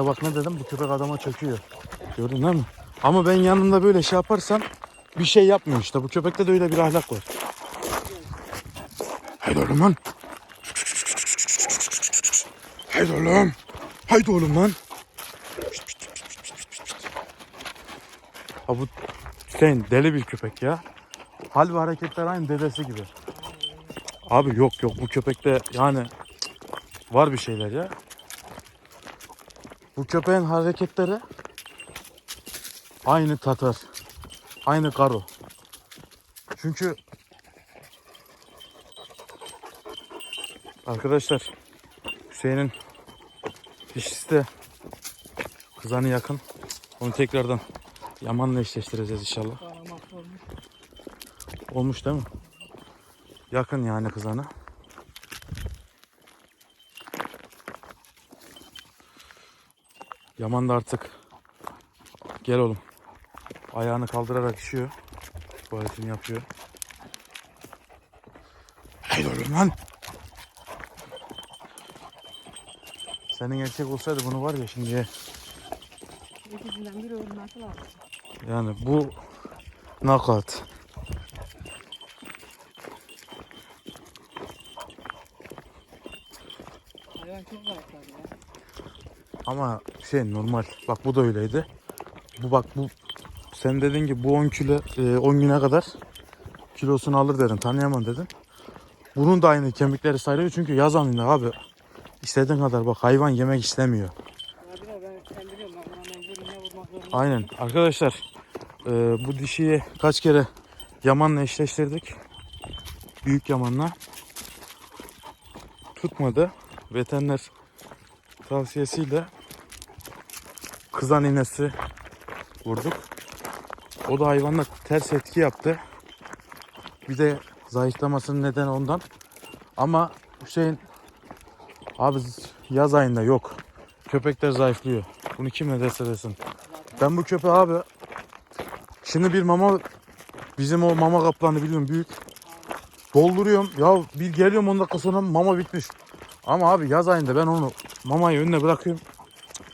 İşte bak ne dedim bu köpek adama çöküyor. Gördün değil mi? Ama ben yanında böyle şey yaparsam bir şey yapmıyor işte. Bu köpekte de öyle bir ahlak var. Haydi oğlum lan. Haydi oğlum. Haydi oğlum lan. Ha bu Hüseyin deli bir köpek ya. Hal ve hareketler aynı dedesi gibi. Abi yok yok bu köpekte yani var bir şeyler ya. Bu köpeğin hareketleri aynı Tatar. Aynı Karo. Çünkü arkadaşlar Hüseyin'in dişisi de kızanı yakın. Onu tekrardan Yaman'la eşleştireceğiz inşallah. Olmuş değil mi? Yakın yani kızana. Yaman da artık gel oğlum. Ayağını kaldırarak işiyor. Tuvaletini yapıyor. Haydi oğlum lan. Senin erkek olsaydı bunu var ya şimdi İkisinden biri ölmesi lazım. yani bu knockout. Hayvan çok ya. Ama şey normal. Bak bu da öyleydi. Bu bak bu sen dedin ki bu 10 kilo e, 10 güne kadar kilosunu alır dedin. Tanıyamam dedin. Bunun da aynı kemikleri sayılıyor çünkü yaz anında abi. İstediğin kadar bak hayvan yemek istemiyor. Aynen. Arkadaşlar e, bu dişiyi kaç kere Yaman'la eşleştirdik. Büyük Yaman'la. Tutmadı. Veteriner tavsiyesiyle kızan iğnesi vurduk. O da hayvanla ters etki yaptı. Bir de zayıflamasının nedeni ondan. Ama Hüseyin abi yaz ayında yok. Köpekler zayıflıyor. Bunu kim ne derse desin. Ben bu köpeği abi şimdi bir mama bizim o mama kaplarını biliyorum büyük. Dolduruyorum. Ya bir geliyorum 10 dakika sonra mama bitmiş. Ama abi yaz ayında ben onu mamayı önüne bırakıyorum.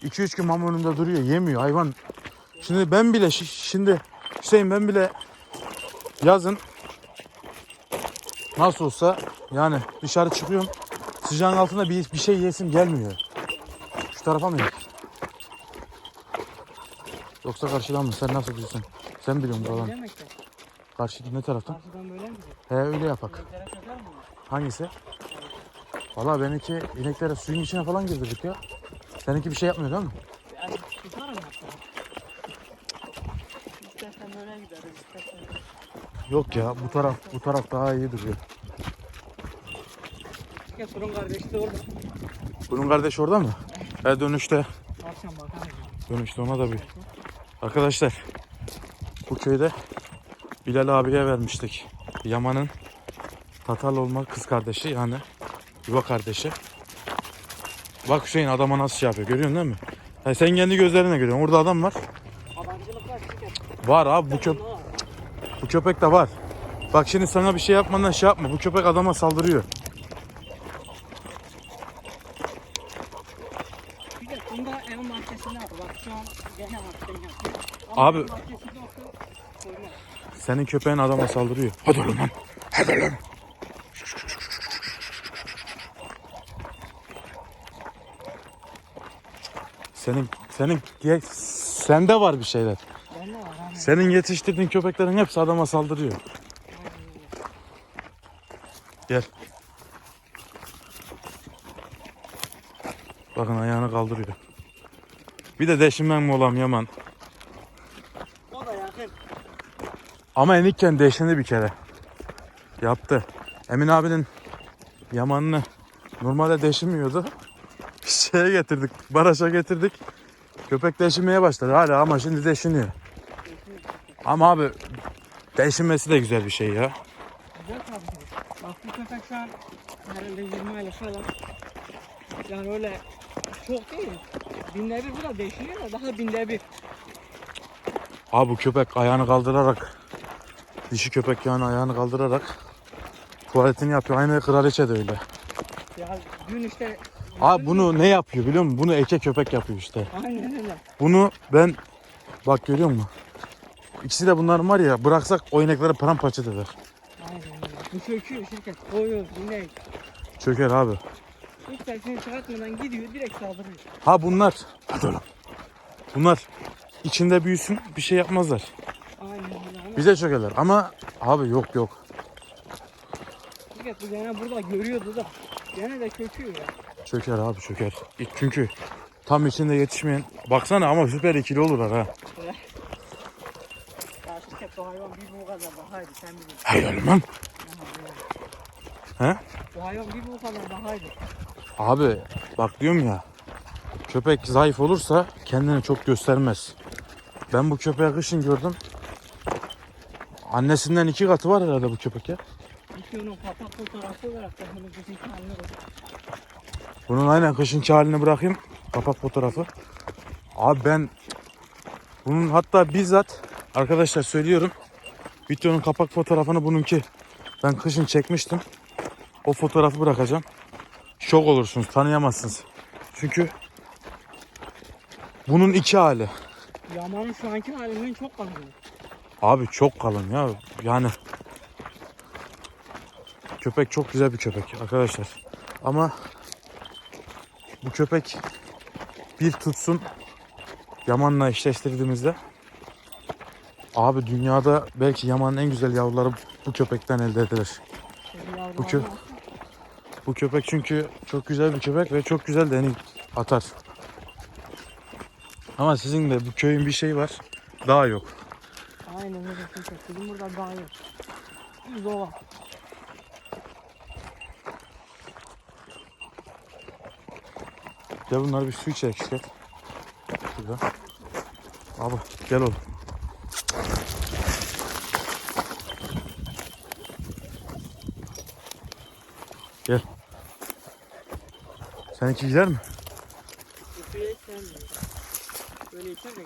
2-3 gün mama önümde duruyor. Yemiyor hayvan. Şimdi ben bile şi- şimdi Hüseyin ben bile yazın nasıl olsa yani dışarı çıkıyorum. Sıcağın altında bir, bir şey yesim gelmiyor. Şu tarafa mı yok? Yoksa karşıdan mı? Sen nasıl biliyorsun? Sen biliyorsun buradan. Karşı ne taraftan? Karşıdan böyle mi? He öyle yapak. Hangisi? Valla benimki ineklere suyun içine falan girdirdik ya. Seninki bir şey yapmıyor değil mi? Yani hatta. İstersen böyle gideriz istersen. Yok ya bu taraf bu taraf daha iyi duruyor. Ya sorun kardeşi de orada. Bunun kardeşi orada mı? He dönüşte. Akşam bakarız. Dönüşte ona da bir. Arkadaşlar bu köyde Bilal abiye vermiştik. Yaman'ın Tatal olma kız kardeşi yani yuva kardeşi. Bak Hüseyin adama nasıl şey yapıyor görüyorsun değil mi? Ha, sen kendi gözlerine görüyorsun. Orada adam var. Var abi bu köp bu köpek de var. Bak şimdi sana bir şey yapmadan şey yapma. Bu köpek adama saldırıyor. Abi-. Senin köpeğin adama saldırıyor. Hadi oğlum lan. Hadi oğlum. Senin senin ye- sende var bir şeyler. Senin yetiştirdiğin köpeklerin hepsi adama saldırıyor. Gel. Bakın ayağını kaldırıyor. Bir de deşinmem mi olam Yaman. O da yakın. Ama enikken deşindi bir kere. Yaptı. Emin abinin yamanını normalde deşinmiyordu. Şeye getirdik. Baraşa getirdik. Köpek deşinmeye başladı hala ama şimdi deşiniyor. Ama abi deşinmesi de güzel bir şey ya. Güzel tabii. Bak bu köpek şu an herhalde 20 aylık falan. Yani öyle çok değil. binde bir bu da değişiyor da daha binde bir. Abi bu köpek ayağını kaldırarak dişi köpek yani ayağını kaldırarak tuvaletini yapıyor. Aynı kraliçe de öyle. Ya dün işte Abi bunu ne yapıyor biliyor musun? Bunu eke köpek yapıyor işte. Aynen öyle. Bunu ben bak görüyor musun? İkisi de bunların var ya bıraksak o inekleri paramparça eder. Aynen öyle. Bu çöküyor şirket. Koyuyor dinleyin. Çöker abi. Hiç sesini çıkartmadan gidiyor direkt saldırıyor. Ha bunlar. Hadi oğlum. Bunlar içinde büyüsün bir şey yapmazlar. Aynen öyle ama Bize çökerler ama abi yok yok. şirket bu gene burada görüyordu da. Gene de çöküyor ya. Çöker abi çöker. Çünkü tam içinde yetişmeyen. Baksana ama süper ikili olurlar ha. Şirket bu hayvan bir bu kadar bahaydı sen bilirsin. Helal lan. He? Bu hayvan bir bu kadar bahaydı. Abi bak diyorum ya. Köpek zayıf olursa kendini çok göstermez. Ben bu köpeği kışın gördüm. Annesinden iki katı var herhalde bu köpek ya. İki onun kapak fotoğrafı olarak da bunun kızın bak. Bunun aynen kışınki halini bırakayım. Kapak fotoğrafı. Abi ben bunun hatta bizzat arkadaşlar söylüyorum. Videonun kapak fotoğrafını bununki ben kışın çekmiştim. O fotoğrafı bırakacağım. Şok olursunuz tanıyamazsınız. Çünkü bunun iki hali. Yamanın şu anki halinden çok kalın. Abi çok kalın ya. Yani köpek çok güzel bir köpek arkadaşlar. Ama bu köpek bir tutsun Yaman'la eşleştirdiğimizde abi dünyada belki Yaman'ın en güzel yavruları bu köpekten elde edilir. Bu kö- Bu köpek çünkü çok güzel bir köpek ve çok güzel de atar. Ama sizin de bu köyün bir şeyi var. Daha yok. Aynen öyle. Bizim burada daha yok. Ova. Gel bunları bir su içecek işte. Şurada. Abi gel oğlum. Gel. Seninki gider mi? Suyu hiç sevmiyorum. Böyle içer de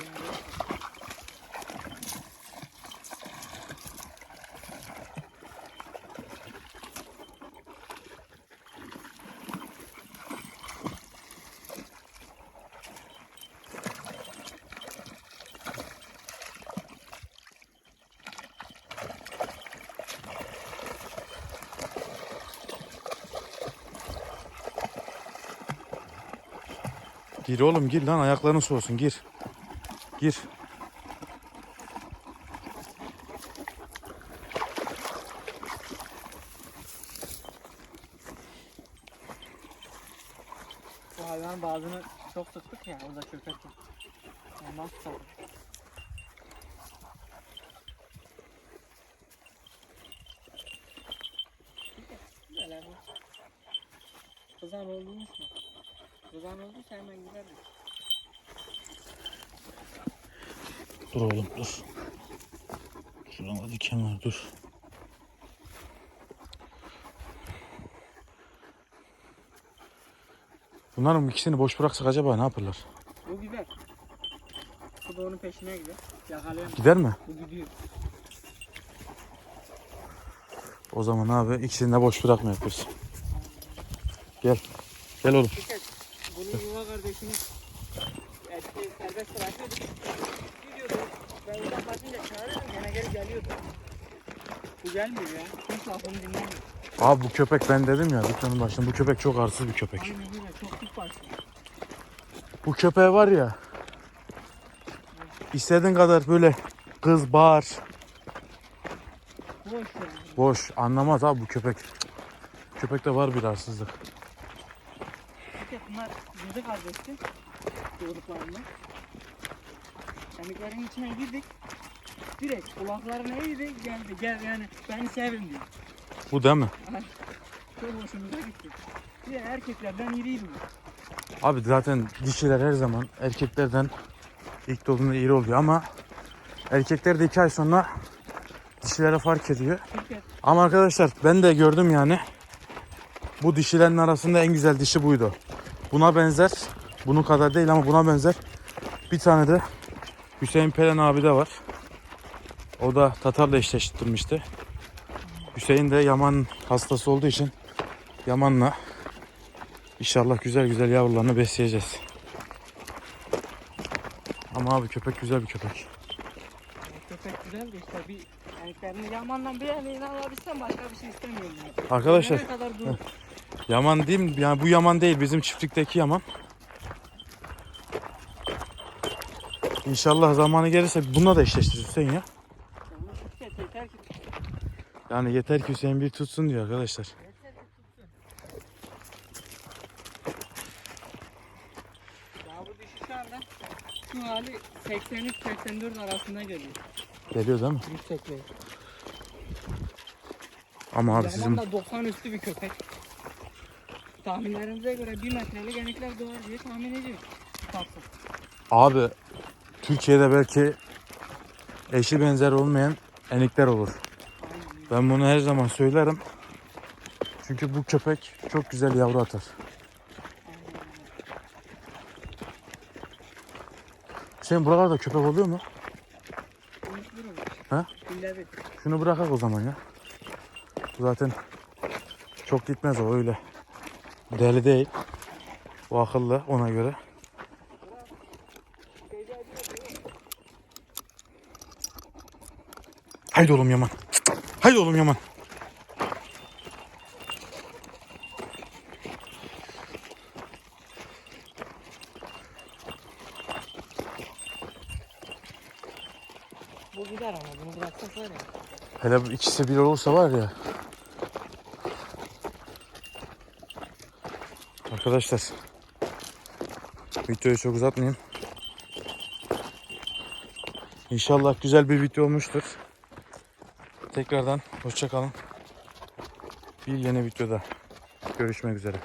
Gir oğlum gir lan ayakların soğusun gir. Gir. Bu hayvan bazını çok tuttuk ya orada köpekten. Ondan tutalım. Kızan olduğunu mu? Kızan olduysa hemen giderdik. Dur oğlum dur. Şurada diken var dur. Bunların ikisini boş bıraksak acaba ne yaparlar? Bu gider. Bu da onun peşine gider. Yakalayamaz. Gider mi? Bu gidiyor. O zaman abi ikisini de boş bırakmayalım biz. Gel. Gel oğlum. Kardeşini eski serbest bırakıyorduk. Gidiyordu. Ben oradan kaçınca çağırıyordum. Gene geri geliyordu. Bu gelmiyor ya. Hiç lafını dinlemiyor. Abi bu köpek ben dedim ya dükkanın başında bu köpek çok arsız bir köpek. Aynen öyle. Çok tip var. Bu köpeğe var ya istediğin kadar böyle kız bağır Boş boş anlamaz abi bu köpek. Köpekte var bir arsızlık. Dikkat bunlar yüzü kardeşti. Doğduklarında. Kemiklerin içine girdik. Direkt kulaklarına eğdi geldi gel yani beni sevin diyor. Bu değil mi? Çok hoşumuza gitti. Bir de erkeklerden iriydim. Abi zaten dişiler her zaman erkeklerden ilk doğduğunda iri oluyor ama erkekler de iki ay sonra dişilere fark ediyor. Ama arkadaşlar ben de gördüm yani bu dişilerin arasında en güzel dişi buydu. Buna benzer bu Bunun kadar değil ama buna benzer. Bir tane de Hüseyin Pelen abi de var. O da Tatar'la eşleştirmişti. Hüseyin de Yaman hastası olduğu için Yaman'la inşallah güzel güzel yavrularını besleyeceğiz. Ama abi köpek güzel bir köpek. Köpek güzel de işte bir renklerini yamandan bir yemeğini alabilsem başka bir şey istemiyorum. Yani. Arkadaşlar Ne kadar dur. Yaman diyeyim yani bu Yaman değil bizim çiftlikteki Yaman. İnşallah zamanı gelirse bununla da eşleştiririz Hüseyin ya. Yani yeter ki Hüseyin bir tutsun diyor arkadaşlar. Ya bu dişi şu anda şu hali 83-84 arasında geliyor. Geliyor değil mi? Yüksekliği. Ama abi Yaman sizin da 90 üstü bir köpek. Tahminlerimize göre 1 metrelik enikler doğar diye tahmin ediyoruz. Abi Türkiye'de belki eşi benzer olmayan enikler olur. Ben bunu her zaman söylerim. Çünkü bu köpek çok güzel yavru atar. Hüseyin buralarda köpek oluyor mu? Ha? Şunu bırakak o zaman ya. Zaten çok gitmez o öyle. Deli değil. O akıllı ona göre. Haydi oğlum Yaman. Haydi oğlum Yaman. Bu gider ama bunu bıraksak var ya. Hele ikisi bir olursa var ya. Arkadaşlar. Videoyu çok uzatmayayım. İnşallah güzel bir video olmuştur. Tekrardan hoşça kalın. Bir yeni videoda görüşmek üzere.